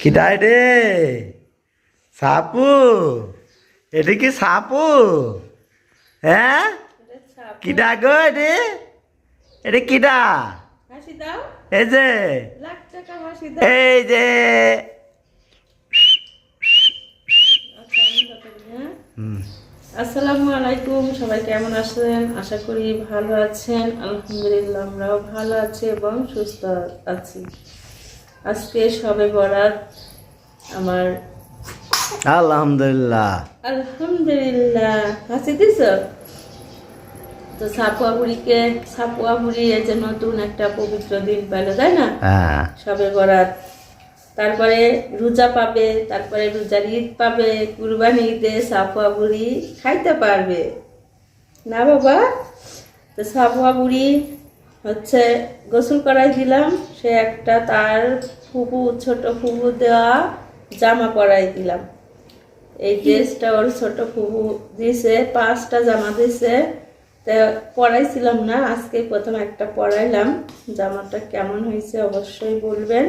কিটাই রে? সাপু? এটা কি সাপু? হ্যাঁ কিডা গো রে এটা হাসি দাও এই যে। এই যে। আসসালামু আলাইকুম সবাই কেমন আছেন? আশা করি ভালো আছেন। আলহামদুলিল্লাহ আমরাও ভালো আছি এবং সুস্থ আছি। আজকে সবে বরাত আমার আলহামদুলিল্লাহ। আলহামদুলিল্লাহ। হাসি দিছ? তো এই যে নতুন একটা পবিত্র দিন পেল তাই না? হ্যাঁ। সবে বরাত। তারপরে রোজা পাবে তারপরে রোজার ঈদ পাবে কুরবানি ঈদে সাপুয়া বুড়ি খাইতে পারবে। না বাবা? তো সাপুয়া বুড়ি হচ্ছে গোসল করাই দিলাম, সে একটা তার ফুপু, ছোট ফুপু দেওয়া জামা পরাই দিলাম। এই ড্রেসটা ওর ছোট ফুপু দিছে পাঁচটা জামা দিছে তা পরাইছিলাম না, আজকে প্রথম একটা পরাইলাম। জামাটা কেমন হয়েছে অবশ্যই বলবেন।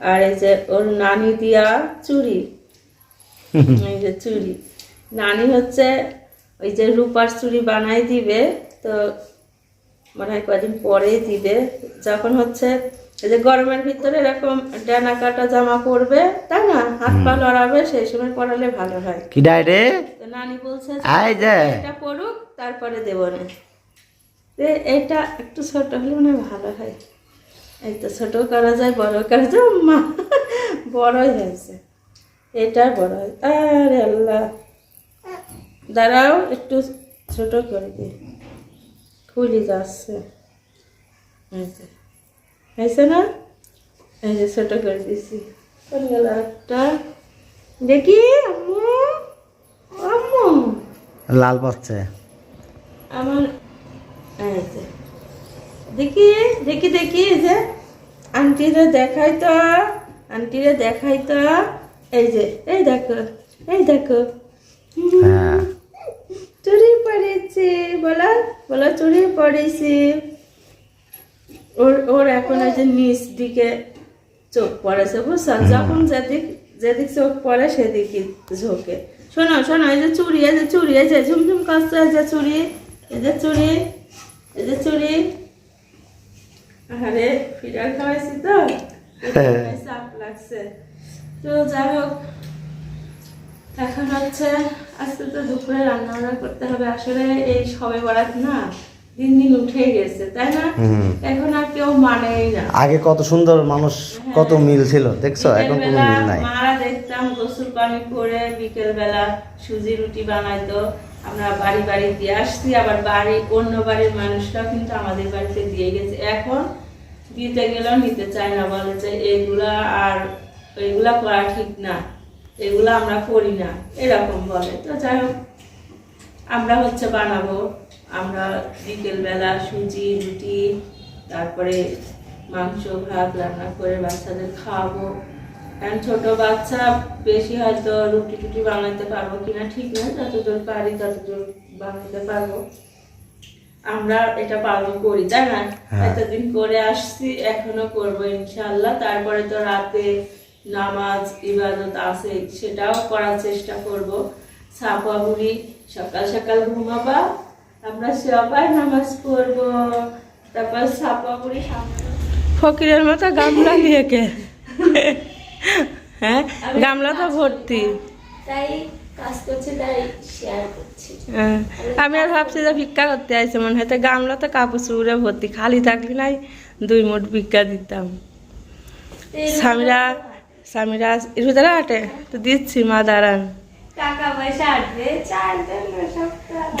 আর এই যে ওর নানি দিয়া চুড়ি, এই যে চুড়ি। নানি হচ্ছে ওই যে রূপার চুড়ি বানাই দিবে, তো মনে হয় কদিন পরেই দিবে। যখন হচ্ছে এই যে গরমের ভিতরে এরকম ডানা কাটা জামা পরবে তাই না? হাত পা লড়াবে সেই সময় পরালে ভালো হয়। কিডাই রে? তো নানি বলছে এটা পড়ুক তারপরে দেবো না। তো এটা একটু ছোট হলে মনে ভালো হয়। এই তো ছোট করা যায় বড় করা যায়। মা বড়ই হয়েছে। এটা বড় হয়। আরে আল্লাহ। দাঁড়াও একটু ছোট করে দিই। খুলি যাচ্ছে। এই যে। হয়েছে না? এই যে ছোট করে দিছি। কোন গেল একটা দেখি আম্মু। আম্মু। লাল পাচ্ছে। আমার এই যে। দেখি দেখি দেখি এই যে। আন্টিরে দেখাই তো আন্টিরে দেখাই তো এই যে এই দেখো এই দেখো। হ্যাঁ। চুরি পড়েছে বলো বলো চুরি পড়েছে। ওর ওর এখন এই যে নিচ দিকে চোখ পড়েছে বুঝছ? যখন যেদিক যেদিক চোখ পড়ে সেদিকে ঝোঁকে। শোনো শোনো এই যে চুড়ি এই যে চুড়ি এই যে ঝুমঝুম করছে এই যে চুড়ি এই যে চুড়ি এই যে চুড়ি আরে ফিডার খাওয়াইছি তো? চাপ লাগছে। তো যাই হোক এখন হচ্ছে আজকে তো দুপুরে রান্না বান্না করতে হবে। আসলে এই সবে বরাত না দিন দিন উঠে গেছে তাই না? এখন আর কেউ মানেই না। আগে কত সুন্দর মানুষ কত মিল ছিল দেখছ? এখন কোনো মিল নাই। মারা দেখতাম গোসল পানি করে বিকেল বেলা সুজি রুটি বানাইতো। আমরা বাড়ি বাড়ি দিয়ে আসছি আবার বাড়ি অন্য বাড়ির মানুষরাও কিন্তু আমাদের বাড়িতে দিয়ে গেছে। এখন দিতে গেলেও নিতে চায় না বলে যে এগুলা আর এগুলা করা ঠিক না। এগুলা আমরা করি না এরকম বলে। তো যাই হোক আমরা হচ্ছে বানাবো। আমরা বিকেল বেলা সুজি রুটি তারপরে মাংস ভাত রান্না করে বাচ্চাদের খাওয়াবো। এখন ছোট বাচ্চা বেশি হয়তো রুটি টুটি বানাতে পারব কিনা ঠিক না যতদূর পারি ততদূর বানাতে পারব। আমরা এটা পালন করি তাই না? হ্যাঁ। এতদিন করে আসছি এখনও করব ইনশাল্লাহ তারপরে তো রাতে নামাজ ইবাদত আছে সেটাও করার চেষ্টা করব। সাফা বুড়ি সকাল সকাল ঘুমাবা আমরা সবাই নামাজ পড়ব। তারপর সাফা বুড়ি ফকিরের মতো গামলা নিয়ে কে? হ্যাঁ গামলা তো ভর্তি। তাই কাজ করছে তাই শেয়ার করছি। হ্যাঁ, আমি আর ভাবছি যে ভিক্ষা করতে আইছে মনে হয় গামলা তো কাপড় চুড়ে ভর্তি খালি থাকলে নাই দুই মুঠ ভিক্ষা দিতাম। স্বামীরা স্বামীরা রোজারা হাটে তো দিচ্ছি মা দাঁড়ান। টাকা পয়সা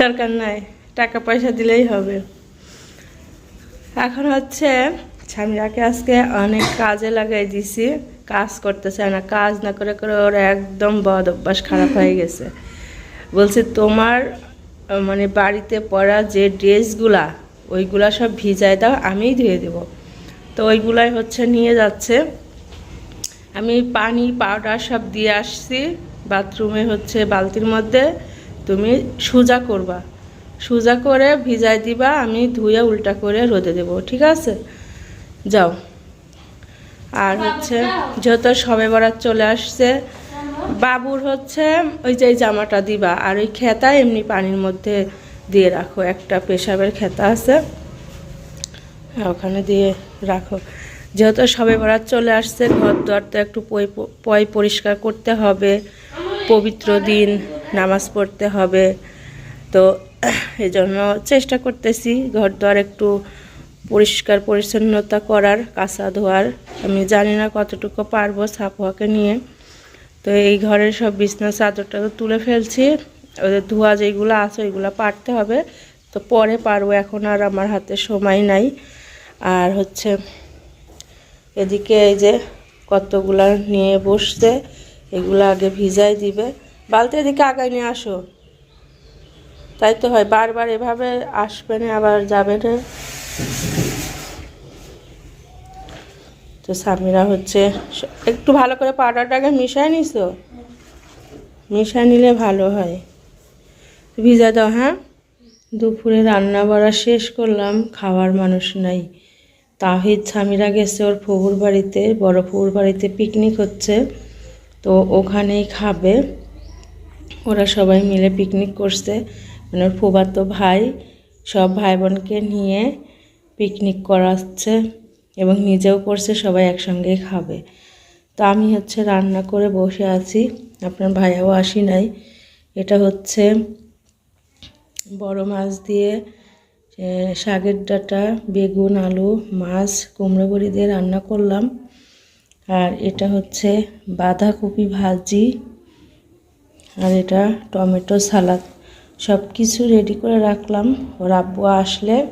দরকার নাই টাকা পয়সা দিলেই হবে। এখন হচ্ছে স্বামীরাকে আজকে অনেক কাজে লাগাই দিছি কাজ করতেছে না কাজ না করে করে ওর একদম বদ অভ্যাস খারাপ হয়ে গেছে। বলছে তোমার মানে বাড়িতে পরা যে ড্রেসগুলা ওইগুলা সব ভিজায় দাও আমিই ধুয়ে দেব। তো ওইগুলাই হচ্ছে নিয়ে যাচ্ছে। আমি পানি পাউডার সব দিয়ে আসছি। বাথরুমে হচ্ছে বালতির মধ্যে। তুমি সোজা করবা। সোজা করে ভিজাই দিবা আমি ধুয়ে উল্টা করে রোদে দেবো ঠিক আছে? যাও। আর হচ্ছে যত সবে বরাত চলে আসছে বাবুর হচ্ছে ওই যে জামাটা দিবা আর ওই খেতা এমনি পানির মধ্যে দিয়ে রাখো একটা পেশাবের খেতা আছে। হ্যাঁ ওখানে দিয়ে রাখো। যেহেতু সবে বরাত চলে আসছে ঘর দুয়ার তো একটু পয় পরিষ্কার করতে হবে, পবিত্র দিন, নামাজ পড়তে হবে। তো এই জন্য চেষ্টা করতেছি ঘর দুয়ার একটু পরিষ্কার পরিচ্ছন্নতা করার, কাঁচা ধোয়ার। আমি জানি না কতটুকু পারব সাপোয়াকে নিয়ে। তো এই ঘরের সব বিছনা চাদরটা তো তুলে ফেলছি। ওদের ধোয়া যেগুলো আছে ওইগুলো পারতে হবে। তো পরে পারব, এখন আর আমার হাতে সময় নাই। আর হচ্ছে এদিকে এই যে কতগুলা নিয়ে বসছে, এগুলো আগে ভিজাই দিবে। বালতি এদিকে আগায় নিয়ে আসো। তাই তো হয়, বারবার এভাবে আসবে না, আবার যাবে না। তো স্বামীরা হচ্ছে, একটু ভালো করে পাউডারটাকে মিশাই নিছো? মিশাই নিলে ভালো হয়। ভিজা দাও হ্যাঁ? দুপুরে রান্না বাড়া শেষ করলাম, খাওয়ার মানুষ নাই। তাহিদ স্বামীরা গেছে ওর ফুবুর বাড়িতে, বড় ফুবুর বাড়িতে পিকনিক হচ্ছে। তো ওখানেই খাবে। ওরা সবাই মিলে পিকনিক করছে। মানে ওর ফুবাতো ভাই, সব ভাই বোনকে নিয়ে পিকনিক করাচ্ছে এবং নিজেও করছে, সবাই একসঙ্গেই খাবে। তো আমি হচ্ছে রান্না করে বসে আছি। আপনার ভাইয়াও আসি নাই। এটা হচ্ছে বড় মাছ দিয়ে শাকের ডাঁটা, বেগুন, আলু, মাছ, কুমড়ো বড়ি দিয়ে রান্না করলাম। আর এটা হচ্ছে বাঁধাকপি ভাজি। আর এটা টমেটো সালাদ। সব কিছু রেডি করে রাখলাম। ওর আব্বু আসলে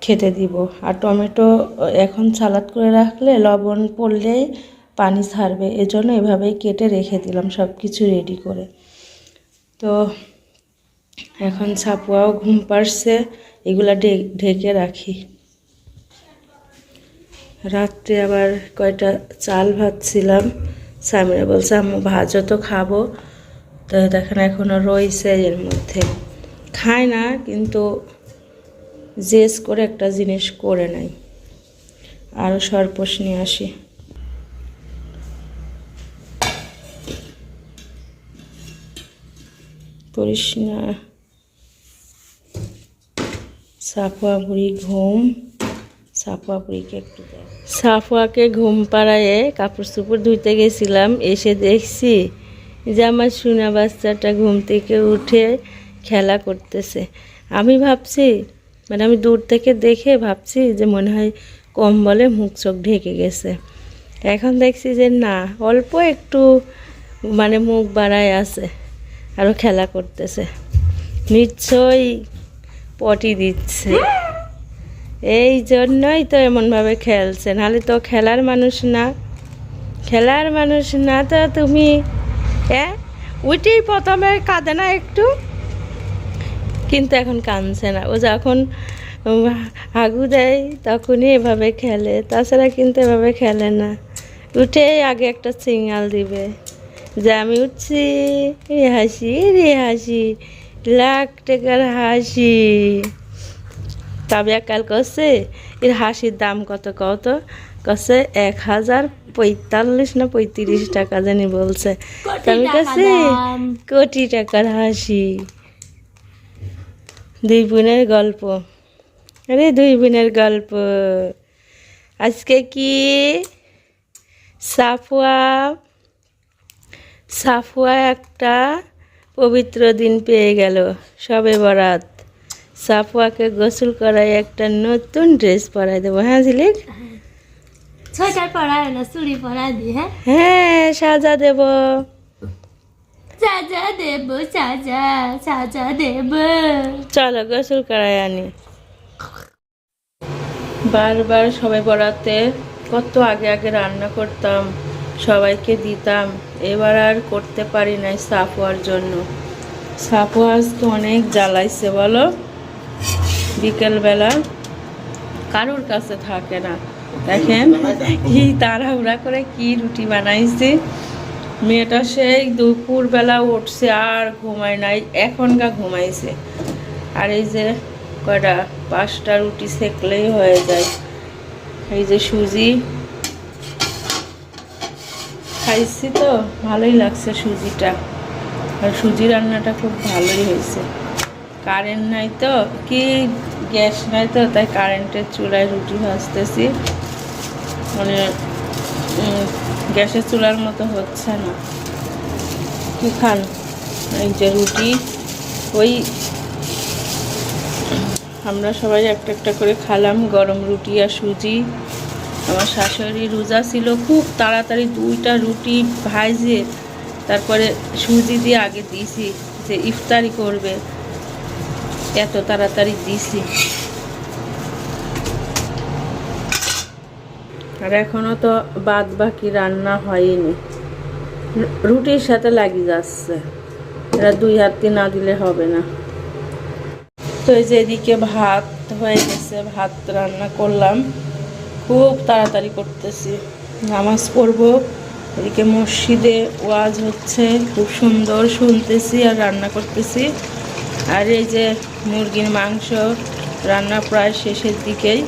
খেতে দিব। আর টমেটো এখন সালাদ করে রাখলে লবণ পড়লেই পানি ছাড়বে। এজন্য এভাবেই কেটে রেখে দিলাম সব কিছু রেডি করে। তো এখন ছাপুয়াও ঘুম পাড়ছে, এগুলা ঢেকে রাখি। রাত্রে আবার কয়টা চাল ভাজছিলাম। স্বামীরা বলছে, আম্মু ভাজও তো খাব। তো দেখেন এখনও রয়েছে এর মধ্যে। খায় না, কিন্তু জেস করে একটা জিনিস করে নাই আরও সরপোষ নিয়ে আসি। করিস না সাফুয়া বুড়ি ঘুম সাফুয়া বুড়িকে একটু সাফুয়াকে ঘুম পাড়ায়ে কাপড় চোপড় ধুইতে গেছিলাম, এসে দেখছি যে আমার সোনা বাচ্চাটা ঘুম থেকে উঠে খেলা করতেছে। আমি ভাবছি মানে আমি দূর থেকে দেখে ভাবছি যে মনে হয় কম্বলে মুখ চোখ ঢেকে গেছে। এখন দেখছি যে না, অল্প একটু মানে মুখ বাড়ায় আছে, আরও খেলা করতেছে। নিশ্চয়ই পটি দিচ্ছে। এই জন্যই তো এমনভাবে খেলছে, নাহলে তো খেলার মানুষ না। খেলার মানুষ না তো তুমি হ্যাঁ ওইটাই প্রথমে কাঁদে না একটু? কিন্তু এখন কাঁদছে না। ও যখন হাগু দেয় তখনই এভাবে খেলে, তাছাড়া কিন্তু এভাবে খেলে না। উঠেই আগে একটা সিঙ্গাল দিবে যে, আমি উঠছি রে হাসি রে হাসি লাখ টাকার হাসি। তবে কাল কছে এর হাসির দাম কত কত? কছে এক হাজার পঁয়তাল্লিশ না পঁয়ত্রিশ টাকা জানি বলছে। তা আমি কাছে কোটি টাকার হাসি। দুই বোনের গল্প। আরে দুই বোনের গল্প। আজকে কি? সাফুয়া সাফুয়া একটা পবিত্র দিন পেয়ে গেল। সবে বরাত। সাফুয়াকে গোসল করাই একটা নতুন ড্রেস পরাই দেবো হ্যাঁ ঝিলিক? সোয়েটার পরায় না চুড়ি পরা দি হ্যাঁ? হ্যাঁ সাজা দেব। সাজা দেব সাজা সাজা দেব। চলো গোসল করাই আনি। বারবার সবাই বরাতে কত আগে আগে রান্না করতাম। সবাইকে দিতাম। এবার আর করতে পারি নাই সাফওয়ার জন্য। সাফওয়া আজকে অনেক জ্বালাইছে, বলো? বিকেলবেলা কারোর কাছে থাকে না। দেখেন কি তাড়াহুড়া করে কি রুটি বানাইছে। মেয়েটা সেই দুপুরবেলা উঠছে, আর ঘুমায় নাই এখনকার ঘুমাইছে। আর এই যে কয়টা, পাঁচটা রুটি সেকলেই হয়ে যায়। এই যে সুজি খাইছি তো, ভালোই লাগছে সুজিটা। আর সুজি রান্নাটা খুব ভালোই হয়েছে। কারেন্ট নাই তো, কি গ্যাস নাই তো, তাই কারেন্টের চুলায় রুটি ভাজতেছি। মানে গ্যাসের চুলার মতো হচ্ছে না। কি খান? এই যে রুটি, ওই আমরা সবাই একটা একটা করে খালাম, গরম রুটি আর সুজি। আমার শাশুড়ি রোজা ছিল, খুব তাড়াতাড়ি দুইটা রুটি ভাজে, তারপরে সুজি দিয়ে আগে দিছি যে ইফতারি করবে। এত তাড়াতাড়ি দিছি আর এখনও তো বাদ বাকি রান্না হয়নি। রুটির সাথে লাগিয়ে যাচ্ছে। এরা দুই হাত না দিলে হবে না। তো এই যে এদিকে ভাত হয়ে গেছে, ভাত রান্না করলাম। খুব তাড়াতাড়ি করতেছি। নামাজ পড়ব। এদিকে মসজিদে ওয়াজ হচ্ছে, খুব সুন্দর শুনতেছি আর রান্না করতেছি। আর এই যে মুরগির মাংস, রান্না প্রায় শেষের দিকেই।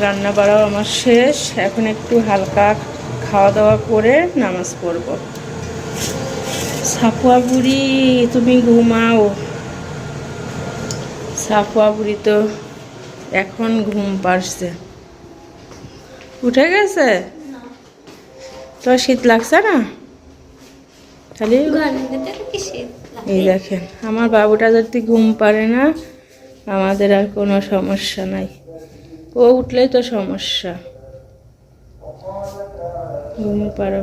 রান্না বাড়াও আমার শেষ। এখন একটু হালকা খাওয়া দাওয়া করে নামাজ পড়ব। সাপুয়া বুড়ি, তুমি ঘুমাও। সাপুয়া বুড়ি তো এখন ঘুম পারছে উঠে গেছে? তো শীত লাগছে না? খালি? এই দেখেন, আমার বাবুটা যদি ঘুম পারে না, আমাদের আর কোনো সমস্যা নাই। ও উঠলেই তো সমস্যা। ঘুম পারো